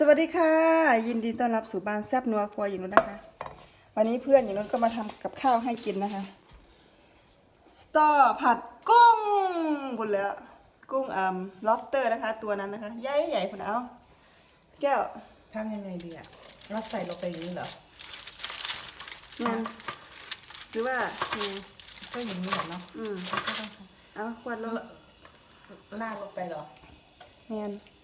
สวัสดีค่ะ ยินดีต้อนรับสู่บ้านแซบนัวครัวอยู่นู้นนะคะ วันนี้เพื่อนอยู่นู้นก็มาทำกับข้าวให้กินนะคะสตอผัดกุ้งบุญแล้วกุ้งอ่ำล็อบสเตอร์นะคะ ตัวนั้นนะคะ ใหญ่ใหญ่คุณเอาแก้วทำยังไงดีอะเราใส่ลงไปอย่างนี้เหรอนั่นหรือว่าอืมก็อย่างนี้เหรอเนาะอืมแล้วก็ต้องเอาขวดลงลาดลงไปเหรอแมนส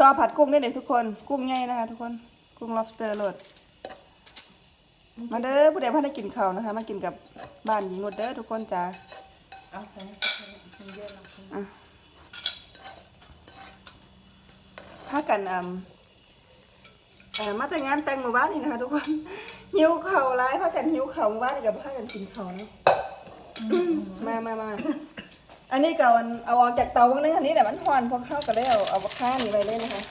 ต่อผัดกุ้งได้เลยทุกคน กุ้งใหญ่นะคะ ทุกคน กุ้ง lobster โหลดมาเด้อผู้ใดพ่อได้กินข้าวนะคะ มากินกับบ้านหญิงหมดเด้อทุกคนจ้าเอาใส่เยอะแล้วพากันอ่ำเอ่อมาแต่งงานแต่งหมู่บ้านนี่นะคะ ทุกคนหิวเข่าวร้ายพากันหิวเข่าหมู่บ้านนี่กับพากันกินข้าวนะมามามา อันนี้ก็เอาเอาออกจากเตาวันนึงอันนี้แหละมันหอนพอเข้าก็ได้เอาเอาข้านี่ไปเลยนะคะ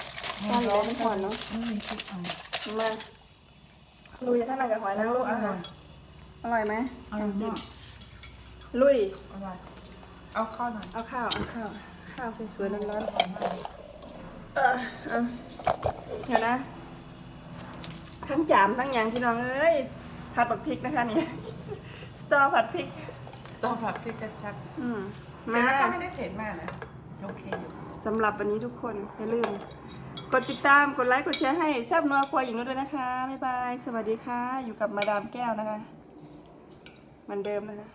ข้านี่เลยมันหอนเนาะไม่มีพริกเอามาลุยท่านนางกับหอยนางรมอาหารอร่อยไหมอร่อยน้ำจิ้มามกลุยอร่อยเอาข้าวหน่อยเอาข้าวเอาข้าวข้าวสวยๆร้อนอร่อยมากๆเออเอาเดี๋ยวนะทั้งจามทั้งหยางพี่น้องเอ้ยผัดบักพริกนะคะนี่สตอผัดพริก ต้องผัดพริกชัดอืมๆแต่มามันก็ไม่ได้เผ็ดมากนะ โอเคอยู่สำหรับวันนี้ทุกคน อย่าลืม กดติดตาม กดไลค์ กดแชร์ให้แซบนัวครัวหญิงด้วยนะคะ บ๊ายบาย สวัสดีค่ะ อยู่กับมาดามแก้วนะคะเหมือนเดิมนะคะ